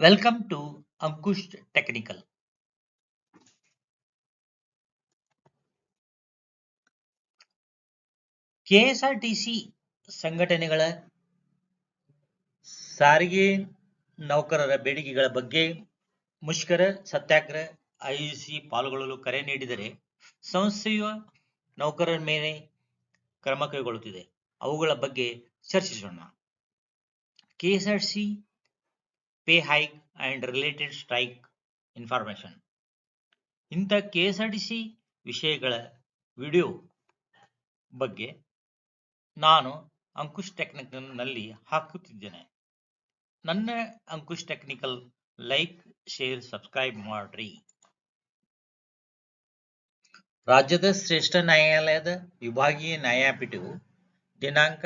Welcome to Ankush Technical. KSRTC ಸಂಘಟನೆಗಳ ಸಾರಿಗೆ ನೌಕರರ ಬೇಡಿಕೆಗಳ ಬಗ್ಗೆ ಮುಷ್ಕರ, ಸತ್ಯಾಗ್ರಹ ಆಯೋಜಿಸಿ ಪಾಲ್ಗೊಳ್ಳಲು ಕರೆ ನೀಡಿದರೆ ಸಂಸ್ಥೆಯ ನೌಕರರ ಮೇಲೆ ಕ್ರಮ ಕೈಗೊಳ್ಳುತ್ತಿದೆ ಅವುಗಳ ಬಗ್ಗೆ ಚರ್ಚಿಸೋಣ KSRTC pay hike and related strike information ಇಂಥ K S R T C ವಿಷಯಗಳ ವಿಡಿಯೋ ಬಗ್ಗೆ ನಾನು ಅಂಕುಶ್ ಟೆಕ್ನಿಕಲ್ನಲ್ಲಿ ಹಾಕುತ್ತಿದ್ದೇನೆ. ನನ್ನ Ankush technical like, share, subscribe ಮಾಡ್ರಿ. ರಾಜ್ಯದ ಶ್ರೇಷ್ಠ ನ್ಯಾಯಾಲಯದ ವಿಭಾಗೀಯ ನ್ಯಾಯಪೀಠವು ದಿನಾಂಕ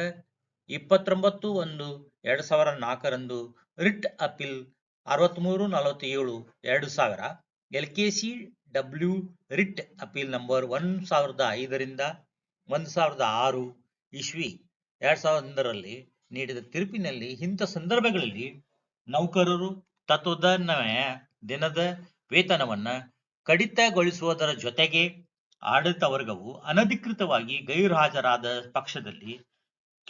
ಇಪ್ಪತ್ತೊಂಬತ್ತು ಒಂದು ಎರಡು ಸಾವಿರ ನಾಲ್ಕರಂದು ರಿಟ್ ಅಪೀಲ್ ಅರವತ್ತ್ಮೂರು ನಲವತ್ತೇಳು ಎರಡು ಸಾವಿರ L K C W writ appeal number one ಸಾವಿರದ ಐದರಿಂದ ಒಂದು ಸಾವಿರದ ಆರು ಇಸ್ವಿ ಎರಡು ಸಾವಿರದ ಒಂದರಲ್ಲಿ ನೀಡಿದ ತೀರ್ಪಿನಲ್ಲಿ ಇಂಥ ಸಂದರ್ಭಗಳಲ್ಲಿ ನೌಕರರು ತತ್ವದನ್ವಯ ದಿನದ ವೇತನವನ್ನು ಕಡಿತಗೊಳಿಸುವುದರ ಜೊತೆಗೆ ಆಡಳಿತ ವರ್ಗವು ಅನಧಿಕೃತವಾಗಿ ಗೈರುಹಾಜರಾದ ಪಕ್ಷದಲ್ಲಿ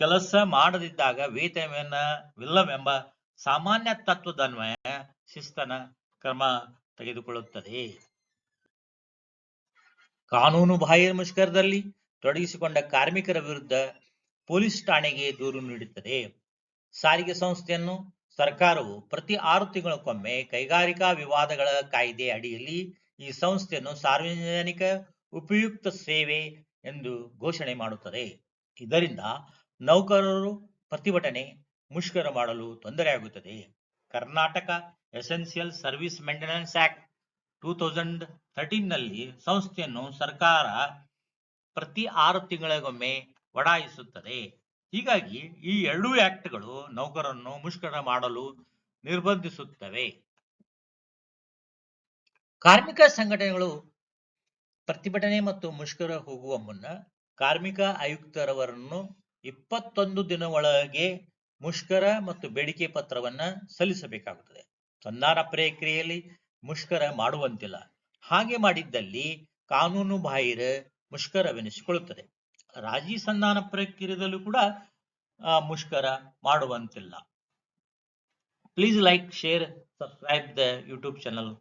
ಕೆಲಸ ಮಾಡದಿದ್ದಾಗ ವೇತನವಿಲ್ಲವೆಂಬ ಸಾಮಾನ್ಯ ತತ್ವದನ್ವಯ ಶಿಸ್ತನ ಕ್ರಮ ತೆಗೆದುಕೊಳ್ಳುತ್ತದೆ. ಕಾನೂನು ಬಾಹಿರ ಮುಷ್ಕರದಲ್ಲಿ ತೊಡಗಿಸಿಕೊಂಡ ಕಾರ್ಮಿಕರ ವಿರುದ್ಧ ಪೊಲೀಸ್ ಠಾಣೆಗೆ ದೂರು ನೀಡುತ್ತದೆ. ಸಾರಿಗೆ ಸಂಸ್ಥೆಯನ್ನು ಸರ್ಕಾರವು ಪ್ರತಿ ಆರು ತಿಂಗಳಕ್ಕೊಮ್ಮೆ ಕೈಗಾರಿಕಾ ವಿವಾದಗಳ ಕಾಯ್ದೆ ಅಡಿಯಲ್ಲಿ ಈ ಸಂಸ್ಥೆಯನ್ನು ಸಾರ್ವಜನಿಕ ಉಪಯುಕ್ತ ಸೇವೆ ಎಂದು ಘೋಷಣೆ ಮಾಡುತ್ತದೆ. ಇದರಿಂದ ನೌಕರರು ಪ್ರತಿಭಟನೆ ಮುಷ್ಕರ ಮಾಡಲು ತೊಂದರೆಯಾಗುತ್ತದೆ. Karnataka essential service maintenance act two thousand ಥರ್ಟೀನ್ನಲ್ಲಿ ಸಂಸ್ಥೆಯನ್ನು ಸರ್ಕಾರ ಪ್ರತಿ ಆರು ತಿಂಗಳಿಗೊಮ್ಮೆ ಒಡಾಯಿಸುತ್ತದೆ ಹೀಗಾಗಿ ಈ ಎರಡೂ ಆಕ್ಟ್ಗಳು ನೌಕರರನ್ನು ಮುಷ್ಕರ ಮಾಡಲು ನಿರ್ಬಂಧಿಸುತ್ತವೆ. ಕಾರ್ಮಿಕ ಸಂಘಟನೆಗಳು ಪ್ರತಿಭಟನೆ ಮತ್ತು ಮುಷ್ಕರ ಹೋಗುವ ಮುನ್ನ ಕಾರ್ಮಿಕ ಆಯುಕ್ತರವರನ್ನು ಇಪ್ಪತ್ತೊಂದು ದಿನ ಒಳಗೆ ಮುಷ್ಕರ ಮತ್ತು ಬೇಡಿಕೆ ಪತ್ರವನ್ನ ಸಲ್ಲಿಸಬೇಕಾಗುತ್ತದೆ. ಸಂಧಾನ ಪ್ರಕ್ರಿಯೆಯಲ್ಲಿ ಮುಷ್ಕರ ಮಾಡುವಂತಿಲ್ಲ. ಹಾಗೆ ಮಾಡಿದ್ದಲ್ಲಿ ಕಾನೂನು ಬಾಹಿರ ಮುಷ್ಕರವೆನಿಸಿಕೊಳ್ಳುತ್ತದೆ. ರಾಜಿ ಸಂಧಾನ ಪ್ರಕ್ರಿಯೆಯಲ್ಲೂ ಕೂಡ ಮುಷ್ಕರ ಮಾಡುವಂತಿಲ್ಲ. Please like share subscribe the YouTube channel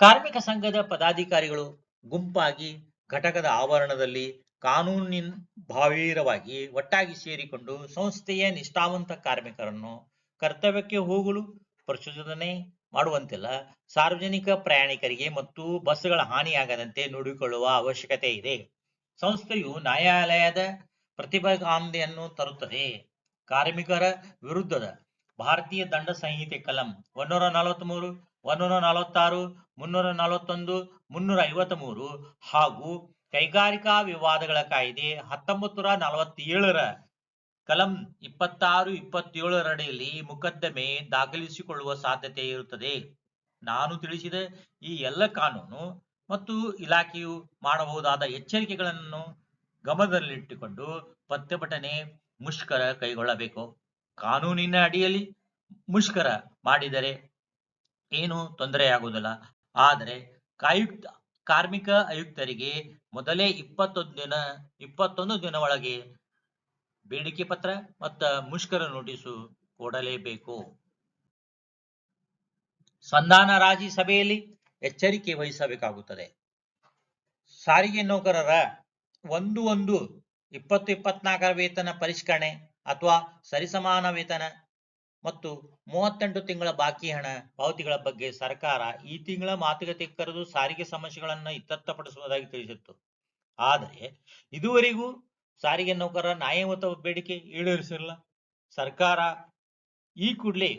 ಕಾರ್ಮಿಕ ಸಂಘದ ಪದಾಧಿಕಾರಿಗಳು ಗುಂಪಾಗಿ ಘಟಕದ ಆವರಣದಲ್ಲಿ ಕಾನೂನಿನ ಭಾವೀರವಾಗಿ ಒಟ್ಟಾಗಿ ಸೇರಿಕೊಂಡು ಸಂಸ್ಥೆಯ ನಿಷ್ಠಾವಂತ ಕಾರ್ಮಿಕರನ್ನು ಕರ್ತವ್ಯಕ್ಕೆ ಹೋಗಲು ಪ್ರಚೋದನೆ ಮಾಡುವಂತಿಲ್ಲ. ಸಾರ್ವಜನಿಕ ಪ್ರಯಾಣಿಕರಿಗೆ ಮತ್ತು ಬಸ್ಗಳ ಹಾನಿಯಾಗದಂತೆ ನೋಡಿಕೊಳ್ಳುವ ಅವಶ್ಯಕತೆ ಇದೆ. ಸಂಸ್ಥೆಯು ನ್ಯಾಯಾಲಯದ ಪ್ರತಿಭಾಗಾಂಧೆಯನ್ನು ತರುತ್ತದೆ. ಕಾರ್ಮಿಕರ ವಿರುದ್ಧದ ಭಾರತೀಯ ದಂಡ ಸಂಹಿತೆ ಕಲಂ ಒನ್ನೂರ ನಲವತ್ಮೂರು ಒನ್ನೂರ ನಲವತ್ತಾರು, ಮುನ್ನೂರ ನಲವತ್ತೊಂದು, ಮುನ್ನೂರ ಐವತ್ತ ಮೂರು ಹಾಗೂ ಕೈಗಾರಿಕಾ ವಿವಾದಗಳ ಕಾಯ್ದೆ ಹತ್ತೊಂಬತ್ತು ನೂರ ನಲವತ್ತೇಳರ ಕಲಂ ಇಪ್ಪತ್ತಾರು ಇಪ್ಪತ್ತೇಳರಡಿಯಲ್ಲಿ ಮೊಕದ್ದಮೆ ದಾಖಲಿಸಿಕೊಳ್ಳುವ ಸಾಧ್ಯತೆ ಇರುತ್ತದೆ. ನಾನು ತಿಳಿಸಿದ ಈ ಎಲ್ಲ ಕಾನೂನು ಮತ್ತು ಇಲಾಖೆಯು ಮಾಡಬಹುದಾದ ಎಚ್ಚರಿಕೆಗಳನ್ನು ಗಮನದಲ್ಲಿಟ್ಟುಕೊಂಡು ಪ್ರತಿಭಟನೆ ಮುಷ್ಕರ ಕೈಗೊಳ್ಳಬೇಕು. ಕಾನೂನಿನ ಅಡಿಯಲ್ಲಿ ಮುಷ್ಕರ ಮಾಡಿದರೆ ಏನು ತೊಂದರೆಯಾಗುವುದಿಲ್ಲ. ಆದರೆ ಕಾಯುಕ್ತ ಕಾರ್ಮಿಕ ಆಯುಕ್ತರಿಗೆ ಮೊದಲೇ ಇಪ್ಪತ್ತೊಂದು ದಿನ ಇಪ್ಪತ್ತೊಂದು ದಿನ ಒಳಗೆ ಬೇಡಿಕೆ ಪತ್ರ ಮತ್ತು ಮುಷ್ಕರ ನೋಟಿಸು ಕೊಡಲೇಬೇಕು. ಸಂಧಾನ ರಾಜಿ ಸಭೆಯಲ್ಲಿ ಎಚ್ಚರಿಕೆ ವಹಿಸಬೇಕಾಗುತ್ತದೆ. ಸಾರಿಗೆ ನೌಕರರ ಒಂದು ಒಂದು ಇಪ್ಪತ್ತು ಇಪ್ಪತ್ನಾಲ್ಕರ ವೇತನ ಪರಿಷ್ಕರಣೆ ಅಥವಾ ಸರಿಸಮಾನ ವೇತನ ಮತ್ತು ಮೂವತ್ತೆಂಟು ತಿಂಗಳ ಬಾಕಿ ಹಣ ಪಾವತಿಗಳ ಬಗ್ಗೆ ಸರ್ಕಾರ ಈ ತಿಂಗಳ ಮಾತುಕತೆ ಕರೆದು ಸಾರಿಗೆ ಸಮಸ್ಯೆಗಳನ್ನು ಇತ್ಯರ್ಥಪಡಿಸುವುದಾಗಿ ತಿಳಿಸಿತ್ತು. ಆದರೆ ಇದುವರೆಗೂ ಸಾರಿಗೆ ನೌಕರರ ನ್ಯಾಯಯುತ ಬೇಡಿಕೆ ಈಡೇರಿಸಿಲ್ಲ ಸರ್ಕಾರ ಈ ಕೂಡಲೇ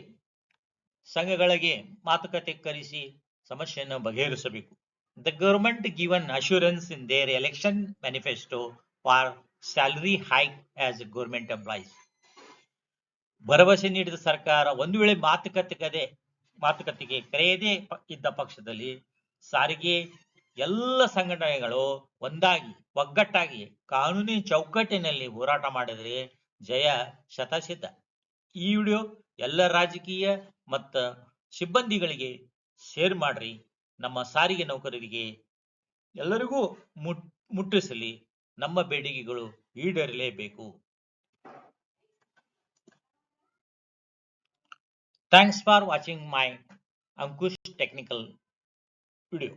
ಸಂಘಗಳಿಗೆ ಮಾತುಕತೆ ಕರೆಸಿ ಸಮಸ್ಯೆಯನ್ನು ಬಗೆಹರಿಸಬೇಕು. The government given assurance in their election manifesto for salary hike as government employees ಭರವಸೆ ನೀಡಿದ ಸರ್ಕಾರ ಒಂದು ವೇಳೆ ಮಾತುಕತೆ ಮಾತುಕತೆಗೆ ಕರೆಯದೇ ಇದ್ದ ಪಕ್ಷದಲ್ಲಿ ಸಾರಿಗೆ ಎಲ್ಲ ಸಂಘಟನೆಗಳು ಒಂದಾಗಿ, ಒಗ್ಗಟ್ಟಾಗಿ ಕಾನೂನಿನ ಚೌಕಟ್ಟಿನಲ್ಲಿ ಹೋರಾಟ ಮಾಡಿದರೆ ಜಯ ಶತಸಿದ್ಧ. ಈ ವಿಡಿಯೋ ಎಲ್ಲ ರಾಜಕೀಯ ಮತ್ತು ಸಿಬ್ಬಂದಿಗಳಿಗೆ ಶೇರ್ ಮಾಡ್ರಿ. ನಮ್ಮ ಸಾರಿಗೆ ನೌಕರರಿಗೆ ಎಲ್ಲರಿಗೂ ಮುಟ್, ಮುಟ್ಟಿಸಲಿ. ನಮ್ಮ ಬೇಡಿಕೆಗಳು ಈಡೇರಲೇಬೇಕು. Thanks for watching my Ankush technical video